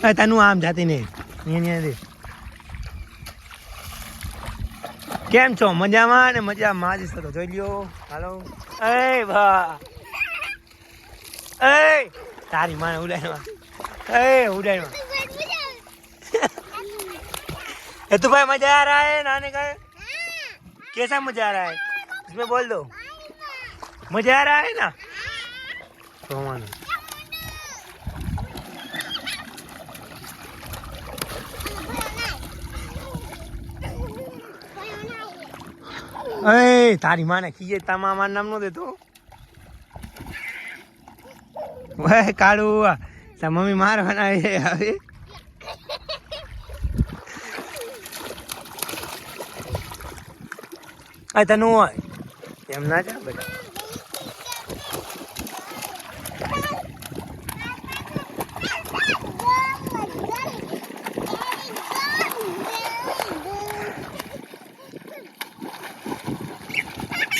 તનું આમ જાતિ નહીં. કેમ છો? મજામાં ને મજામાં જ સરો જોઈ લ્યો. હાલો. એ ભા એ તારી માને ઉડાડવા. એ ઉડાડવા. हेतु भाई मजा आ रहा है नहाने का कैसा मजा आ रहा है તમે બોલ દો. મજા आ रहा है ना सोमान એ તારી માને ખીએ તમા માર નામ નો દેતો વે કાળુ તા મમ્મી મારવાના છે હવે. આ તનું હોય? એમ ના જા બેટા